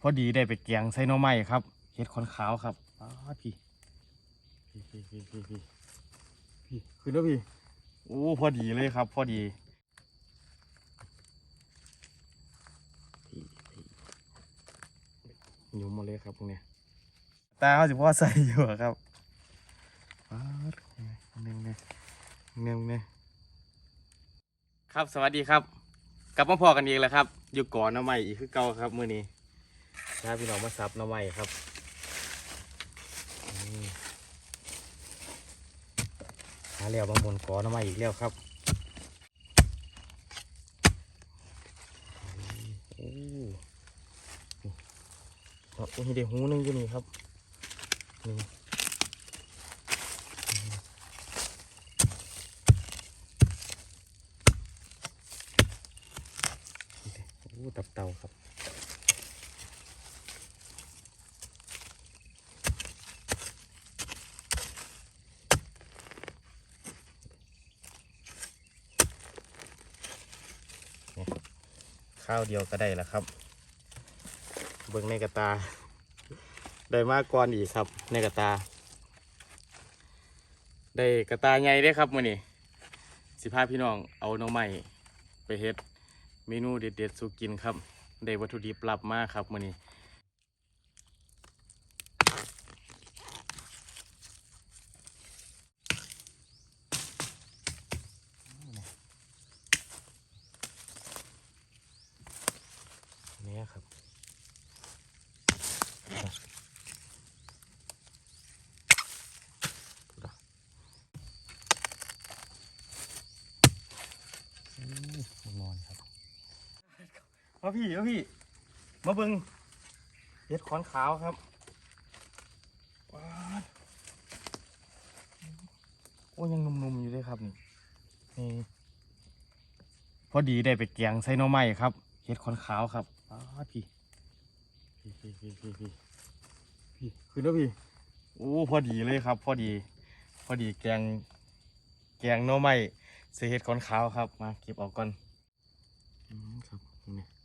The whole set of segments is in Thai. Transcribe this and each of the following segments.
พอดีได้ไปแกงใส่หน่อไม้ครับเห็ดขอนขาวครับอ้าวพี่พี่พี่พี่พี่พี่พี่ขึ้นแล้วพี่โอ้พอดีเลยครับ พอดีหยุ่มมดเลยครับพวกเนี้ยตาเขาสิพ่อใส่อยู่ครับอ้าเน่งเน่งเน่งเน่งครับสวัสดีครับ กลับมาพอกันอีกแล้วครับ อยู่ก่อนน้าใหม่อีกคือเก่าครับมื้อนี้ ถ้าพี่น้องมาซับน้าใหม่ครับหาแล้วบางบนกอนหน้าใหม่อีกแล้วครับโอ้นี่ครับโอ้ยเดี๋ยวหูหนึงอยู่นี่ครับนี่โอ้ตับเต่าครับ ข้าวเดียวก็ได้แล้วครับ เบิ่งในกระตา ได้มากก่อนอีกครับ ในกระตา ได้กระตาใหญ่ได้ครับมื้อนี้สิพาพี่น้องเอาน้องใหม่ไปเฮ็ดเมนูเด็ดๆสู่กินครับ ได้วัตถุดิบลับมากครับมื้อนี้ครับ อืมนอนครับ มาพี่มาพี่ มาเบิงเห็ดขอนขาวครับว้าโอ้ยังนุ่มๆอยู่เลยครับนี่นี่พอดีได้ไปแกงใส่หน่อไม้ครับเห็ดขอนขาวครับว้าพี่พี่พี่พี่พี่พี่พี่ขึ้นแล้วพี่โอ้พอดีเลยครับ พอดี พอดีแกง แกงหน่อไม้ใส่เห็ดขอนขาวครับ มาเก็บออกก่อนอืมครับนี่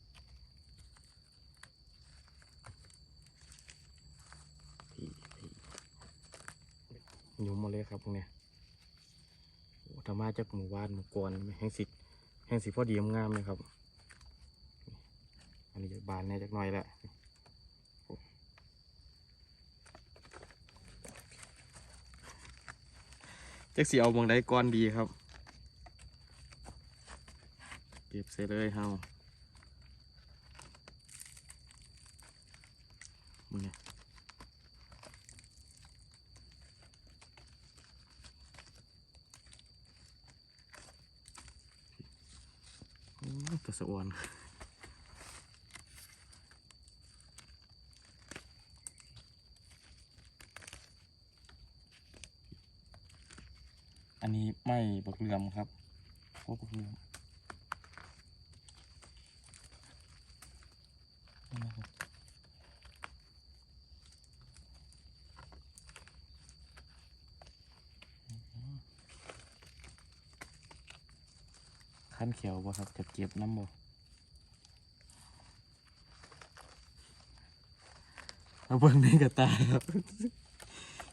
หยุมมดเลยครับพวกเนี้ยธรรมาจากหมู่บ้านหมู่กรแห่งสิแห่งสิพอดีงามเลยครับ อันนี้จะบานแน่จักหน่อยแหละจักสีเอาบางได้ก้อนดีครับ เก็บใส่เลยเฮามึงเนี่ยโอ้ยตัว สะอวนอันนี้ไม่บักเหลือมครับพวกบักเหลือม นะครับ ขั้นเขียวบ่ครับจะเก็บน้ำบ่เอาเบิ่งในกระตาครับ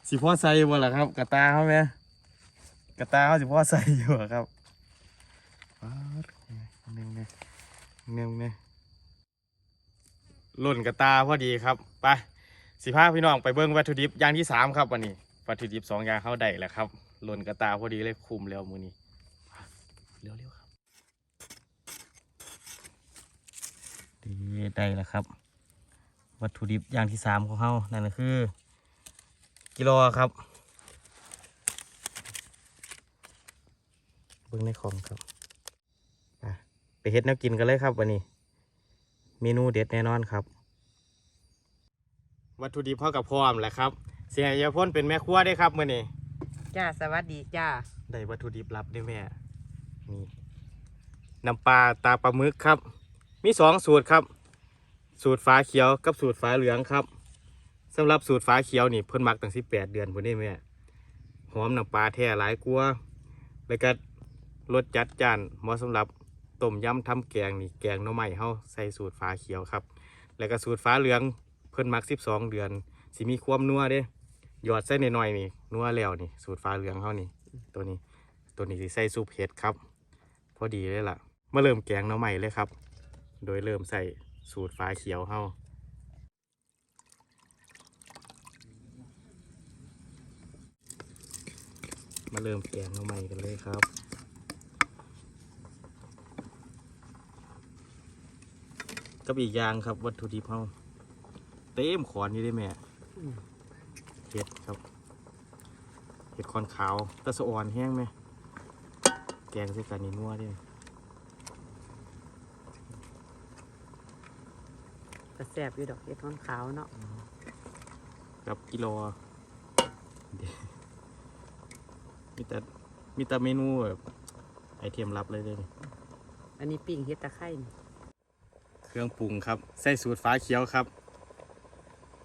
สิพ่อใส่บ่ล่ะครับ กระตาเขาไหมกระตาเขาสิพ่อใส่อยู่ครับป๊าดเน่งเน่งเน่งเน่งหล่นกระตาพอดีครับไปสิพาพี่น้องไปเบิ้งวัตถุดิบอย่างที่สามครับวันนี้วัตถุดิบสองอย่างเข้าได้แล้วครับหล่นกระตาพอดีเลยคุมแล้วมือนี้เร็วๆครับ ดีได้แล้วครับ วัตถุดิบอย่างที่สามของเขานั่นก็คือ กิโลครับเบิ้งในของครับไปไปเฮ็ดแนวกินกันเลยครับวันนี้ เมนูเด็ดแน่นอนครับ วัตถุดิบเท่ากับพร้อมแหละครับ เสียยาพ่นเป็นแม่ครัวได้ครับมื่อนี้จ้าสวัสดีจ้าได้วัตถุดิบลับได้แม่นี่น้ำปลาตาปลาหมึกครับ มีสองสูตรครับ สูตรฟ้าเขียวกับสูตรฟ้าเหลืองครับสำหรับสูตรฟ้าเขียวนี่เพิ่นมักตั้งสิบแปดเดือนพุ่นได้แม่หอมน้ำปลาแท้หลายกลัวแล้วก็รสจัดจ้านเหมาะสำหรับต้มยำทำแกงนี่แกงหน่อไม้เฮาใส่สูตรฟ้าเขียวครับ แล้วก็สูตรฟ้าเหลืองเพิ่นมัก12เดือนสิมีความนัวเด้หยอดใส่หน่อยๆนี่นัวแล้วนี่ สูตรฟ้าเหลืองเฮานี่ ตัวนี้ตัวนี้สิใส่ซุปเห็ดครับ พอดีเลยล่ะมาเริ่มแกงหน้อใหม่เลยครับ โดยเริ่มใส่สูตรฟ้าเขียวเฮามาเริ่มแกงน้อใหม่กันเลยครับกับอีกอย่างครับวัตถุดิบเฮาเต็มขอนอยู่ได้แม่เห็ดครับเห็ดคอนขาวตะสะอ่อนแห้งไหมแกงใส่กันนี่นัวด้วย กระแสบอยู่ดอกเห็ดข้างขาวเนาะกับกิโลมีแต่มีแต่เมนูแบบไอเทมลับเลยเด้นี่อันนี้ปิ้งเห็ดตะไคร้นี่เครื่องปรุงครับใส่สูตรฟ้าเขียวครับ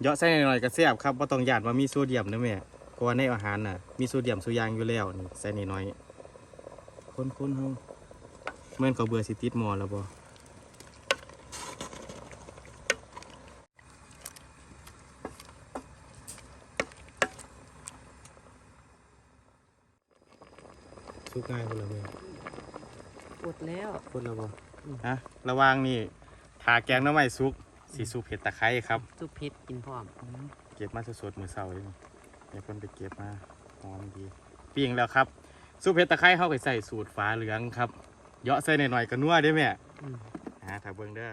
เยาะใส่หน่อยๆก็แซ่บครับว่าต้องหยาดว่ามีโซเดียมนะแม่เพราะว่าในอาหารน่ะ มีโซเดียมสุอยางอยู่แล้วนี่ใส่น้อยๆคนๆเฮาเหมื่อนก็เบื่อสิติดหมอแล้วบ่ สุกง่ายพุ่นละแม่ปวดแล้วพูดแล้วบ่อืมฮะระหว่างนี่ถาแกงหน้ำไม้ซุกสีซุปเห็ดตะไคร้ครับซุปเห็ดกินพร้อมเก็บมาสดๆมือเสาร์เองเดี๋ยวเพิ่นไปเก็บมาหอมดีปิ้งแล้วครับซุปเห็ดตะไคร้เข้าไปใส่สูตรฟ้าเหลืองครับเหยาะใส่หน่อยๆก็นัวได้ไหมอืมฮะถ้าเบิ่งเด้อ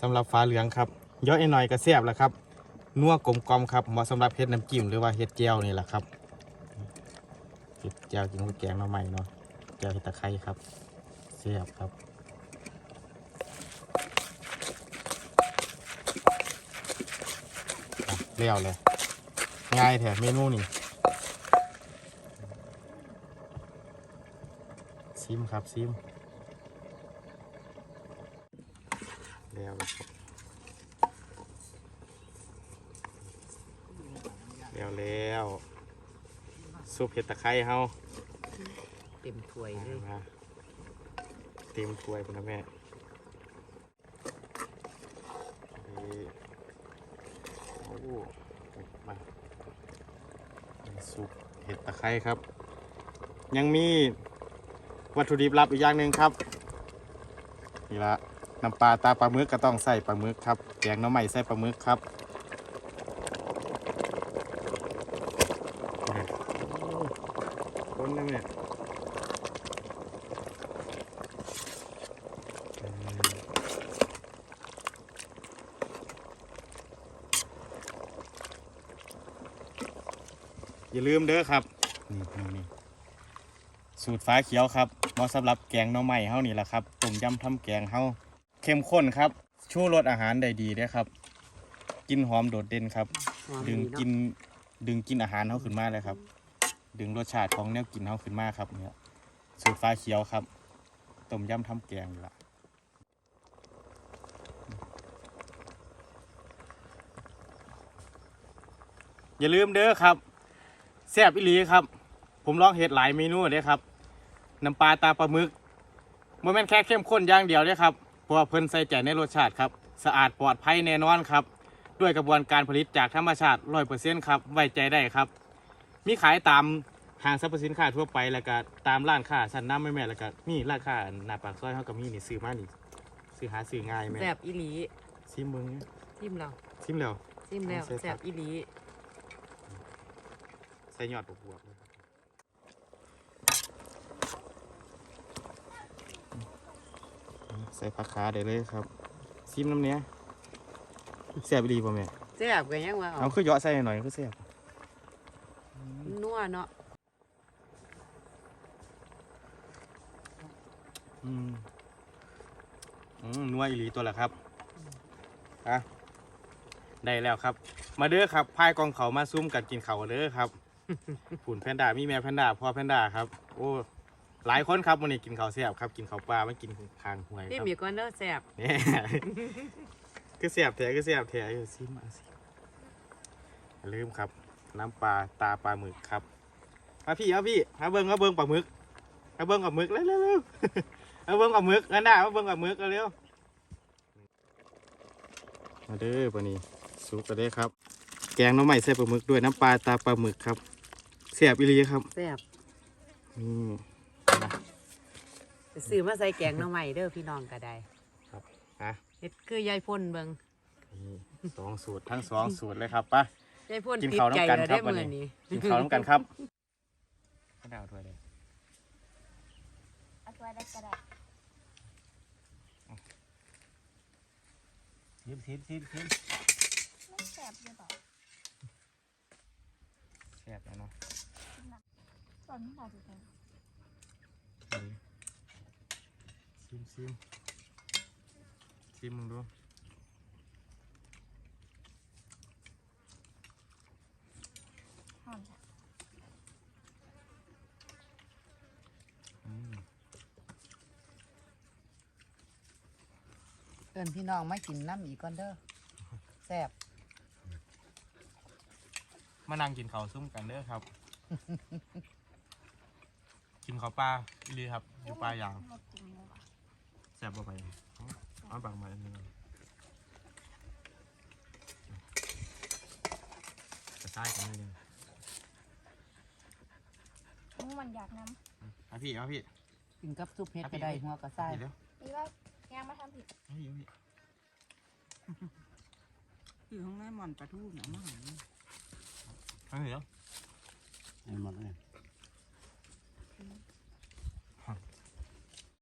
สำหรับฟ้าเหลืองครับเหยาะหน่อยๆก็แซ่บแล้วครับนัวกลมกลอมครับเหมาะสำหรับเห็ดน้ำจิ้มหรือว่าเห็ดแจ่วนี่แหละครับ เห็ดแจ่วกินกับแกงหน้ำไม้เนาะแจ่วเห็ดตะไคร้ครับแซ่บครับเลี้ยวเลย ง่ายแถมเมนูนี่ซิมครับซิมเลี้ยวเลยเลี้ยวแล้ว ซุปเห็ดตะไคร้เฮาเต็มถ้วยเลยมาเต็มถ้วยพุ่นนะแม่นี่โอ้มาซุปเห็ดตะไคร้ครับ ยังมีวัตถุดิบลับอีกอย่างหนึ่งครับ นี่ละน้ำปลาตาปลาหมึกก็ต้องใส่ปลาหมึกครับแกงหน้ำใหม่ใส่ปลาหมึกครับคนนะเนี่ย อย่าลืมเด้อครับนี่นี่นี่สูตรฟ้าเขียวครับเหมาะสำหรับแกงหน่อไม้เฮานี่แหละครับต้มยำทำแกงเฮาเข้มข้นครับชูรสอาหารได้ดีเด้อครับกินหอมโดดเด่นครับ ดึงกินดึงกินอาหารเฮาขึ้นมาเลยครับ ดึงรสชาติของแนวกินเฮาขึ้นมาครับเนี่ยสูตรฟ้าเขียวครับต้มยำทำแกงนี่ละอย่าลืมเด้อครับ แซ่บอีหลีครับ ผมลองเฮ็ดหลายเมนูเด้อครับน้ำปลาตาปลาหมึกมันแม่นแค่เข้มข้นอย่างเดียวเด้อครับเพราะว่าเพิ่นใส่ใจในรสชาติครับ สะอาดปลอดภัยแน่นอนครับ ด้วยกระบวนการผลิตจากธรรมชาติร้อยเปอร์เซ็นต์ครับไว้ใจได้ครับ มีขายตามห้างสรรพสินค้าทั่วไปแล้วก็ตามร้านค้าชั้นนำแม่ๆแล้วก็มีร้านค้าหน้าปากซอยเฮาก็มีนี่ซื้อมานี่ซื้อหาซื้อง่ายแม่แสบอีหลีซิมเบิ่งซิมแล้วซิมแล้วซิมแล้วใส่ผักแสบอีหลีใส่ยอดบวบๆเลยครับใส่ผักขาได้เลยครับซิมน้ำเนี้ยแซ่บดีป่ะแม่แสบกันยังว่าเอาเอาคือเหยาะใส่หน่อยคือแซ่บนัวเนาะอืมอืมนัวอีหลีตัวละครับอะได้แล้วครับ มาเด้อครับพายกองเขามาซุ่มกันกินเขาวเด้อครับ ผุ่นแพนด้ามีแม่แพนด้าพ่อแพนด้าครับ โอ้หลายคนครับวันนี้กินข้าวแซ่บครับ กินข้าวปลาไม่กินคางหวยซิคมรับอีกก่อนเด้อแสบเนี่ยคือแซ่บแท้คือแซ่บแท้อยู่ซิมาสิอย่าลืมครับ น้ำปลาตาปลาหมึกครับมาพี่มาพี่มาเบิ้งมาเบิ้งปลาหมึกมาเบิ้งกับหมึกเร็วเร็วเร็วมาเบิ้งกับหมึกนั่นน่ะมาเบิ้งกับหมึกเร็วๆมาเด้อปนี้สุกกันได้อครับ แกงหน้ำใหม่ใส่ปลาหมึกด้วยน้ำปลาตาปลาหมึกครับ เสียบอีหลีครับแซ่บนี่ไปซื้อมาใส่แกงหน่อไม้เด้อพี่น้องก็ได้อะเฮ็ดคือยายพ่นเบิ่งนี่สองสูตรทั้งสองสูตรเลยครับปะยายพ่นกินติดข้าวใจน้ำกันแล้วครัได้บวันมื้อนี้ นี้กินข้าวน้ำกันครับข้าวดาวด้วยเลยเอาตัวได้ก็ได้ชิมชิมชิมชิมไม่แสบเลยเปล่า แซ่บแล้วเนาะตอนนี้เราจะเป็นชิมชิมชิมมึงดูหอมจ้ะอืมเอิ้นพี่น้องมากินน้ำอีกก่อนเด้อแซ่บ มานั่งกินข้าวซุ่มกันเด้อครับ กินข้าวปลาอีหลีครับอยู่ปลาอย่างหมดจริงเลยว่ะแซ่บบ่ไปเอาเอาบางมาอันนึงจะใช่กันเลยมึงมันอยากน้เอาพี่เอาพี่ กินกับซุปเฮ็ดก็ได้หัวกระไส้พี่เร็วำนี่ว่าแกมาทำผิดเอาพี่เอาพี่ อยู่ข้างในหมอนปลาทูหนังมากเอาพี่เร็